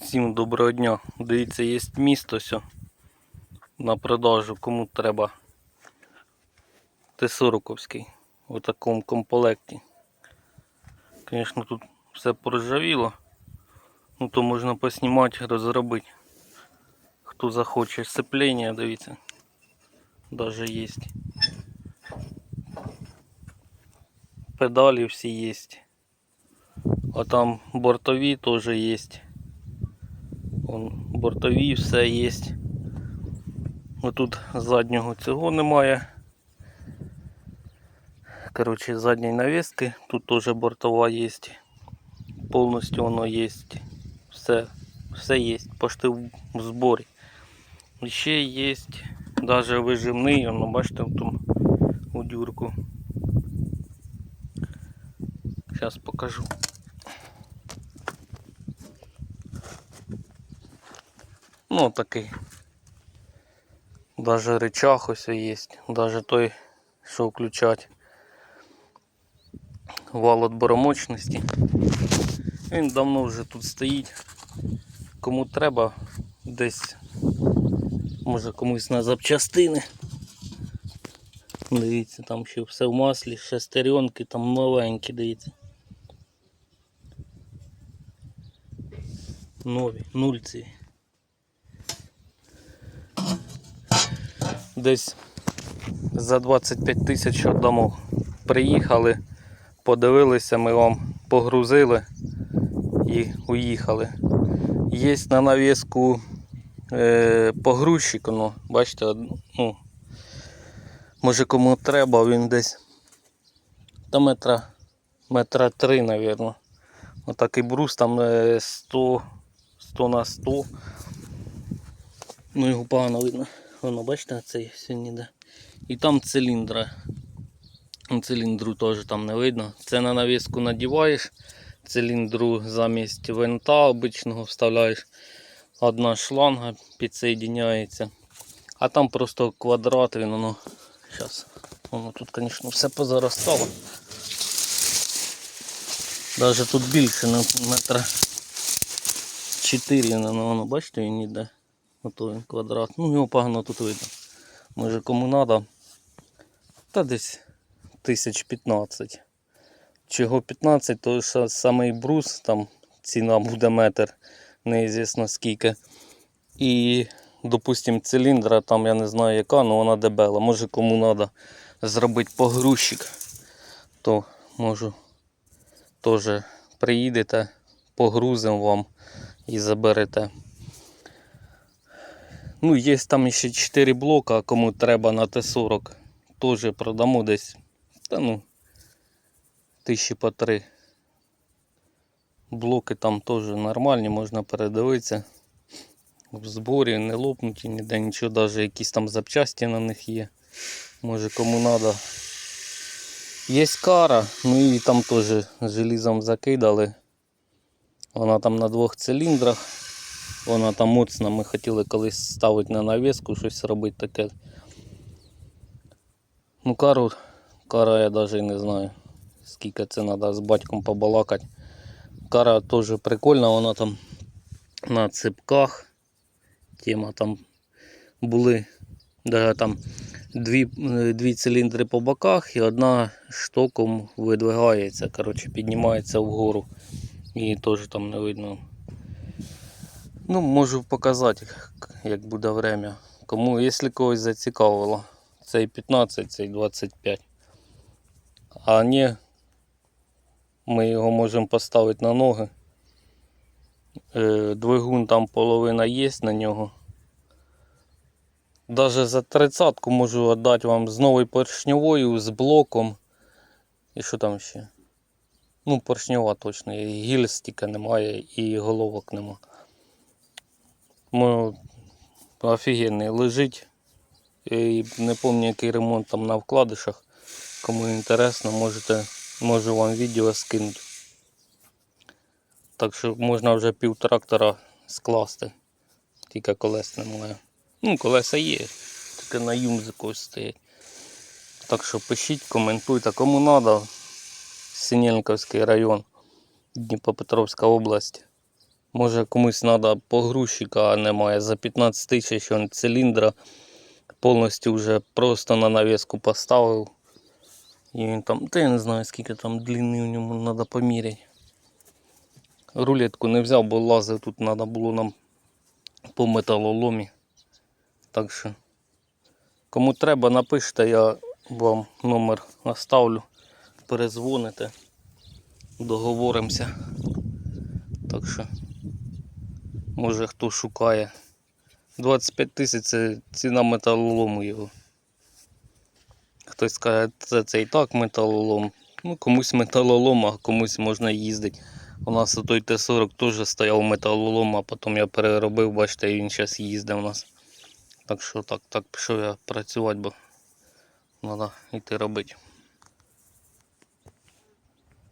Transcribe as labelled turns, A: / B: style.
A: Всім доброго дня. Дивіться, є місто сьо на продажу, кому треба. Т-40ковський у такому комплекті. Звісно, тут все поржавіло. Ну то можна поснімати, розробити. Хто захоче сцеплення, дивіться. Даже є. Педалі всі є. А там бортові теж є. Вон, бортові все є. Тут заднього цього немає. Коротше, задньої навіски. Тут теж бортова є. Повністю воно є. Все, все є. Пошти в зборі. І ще є навіть вижимний, воно бачите, в тому у дюрку. Зараз покажу. Ну, такий. Даже рычаг ось є. Даже той, що включать вал отборомочності. Він давно вже тут стоїть. Кому треба десь, може комусь на запчастини. Дивіться, там ще все в маслі, шестеренки, там новенькі, дивіться. Нові, нульці. Десь за 25 тисяч віддамо. Приїхали, подивилися, ми вам погрузили і уїхали. Є на навіску е, погрузчик, ну, бачите, ну, може кому треба, він десь та метра, метра три, мабуть. Отакий брус там е, 100, 100 на 100. Ну його погано видно. Воно, бачите, цей сьогодні йде. І там циліндра. Циліндру теж там не видно. Це на навіску надіваєш. Циліндру замість винта обичного вставляєш. Одна шланга підсоєдняється. А там просто квадрат, він воно. Зараз. Воно тут, звісно, все позаростало. Навіть тут більше на метра 4, воно, бачите, він йде. Ото він квадрат. Ну його погано тут видно. Може кому треба. Та десь тисяч 15. Чого 15, то що самий брус, там ціна буде метр, неізвісно скільки. І, допустим, циліндра, там я не знаю яка, але вона дебела. Може кому треба зробити погрузчик, то можу теж приїдете, погрузимо вам і заберете. Ну, є там ще 4 блока, кому треба на Т-40. Теж продамо десь. Та ну, тисячі по три. Блоки там теж нормальні, можна передивитися. В зборі не лопнуті, ніде нічого, навіть якісь там запчасті на них є. Може кому треба. Є кара, ну і там теж желізом закидали. Вона там на двох циліндрах. Вона там моцна, ми хотіли колись ставити на навіску, щось робити таке. Ну, кару, кара я навіть не знаю, скільки це треба з батьком побалакати. Кара теж прикольна, вона там на цепках. Тема там були даже там дві, дві циліндри по боках і одна штоком видвигається, коротше, піднімається вгору. І теж там не видно. Ну, можу показати, як буде время. Кому, якщо когось зацікавило, цей 15, цей 25. А ні, ми його можемо поставити на ноги. Е, Двигун там половина є на нього. Даже за тридцятку можу віддати вам з новою поршньовою, з блоком. І що там ще? Ну, поршньова точно. Тільки немає і головок немає. Ну, офігенний лежить. І не пам'ятаю, який ремонт там на вкладишах. Кому інтересно, можете, можу вам відео скинути. Так що можна вже пів трактора скласти. Тільки колес немає. Ну, колеса є, тільки на юмзику стоять. Так що пишіть, коментуйте, кому треба. Синельниковський район, Дніпропетровська область. Може комусь треба погрузчика, а немає. За 15 тисяч он циліндра повністю вже просто на навіску поставив. І він там, та я не знаю скільки там длини в ньому треба поміряти. Рулетку не взяв, бо лазив тут треба було нам по металоломі. Так що, кому треба, напишіть, я вам номер оставлю. Перезвоните, договоримося. Так що, може хто шукає. 25 тисяч це ціна металолому його. Хтось скаже, це, це і так металолом. Ну, комусь металолом, а комусь можна їздити. У нас той Т-40 теж стояв металолом, а потім я переробив, бачите, він зараз їздить у нас. Так що так, так пішов я працювати, бо треба йти робити.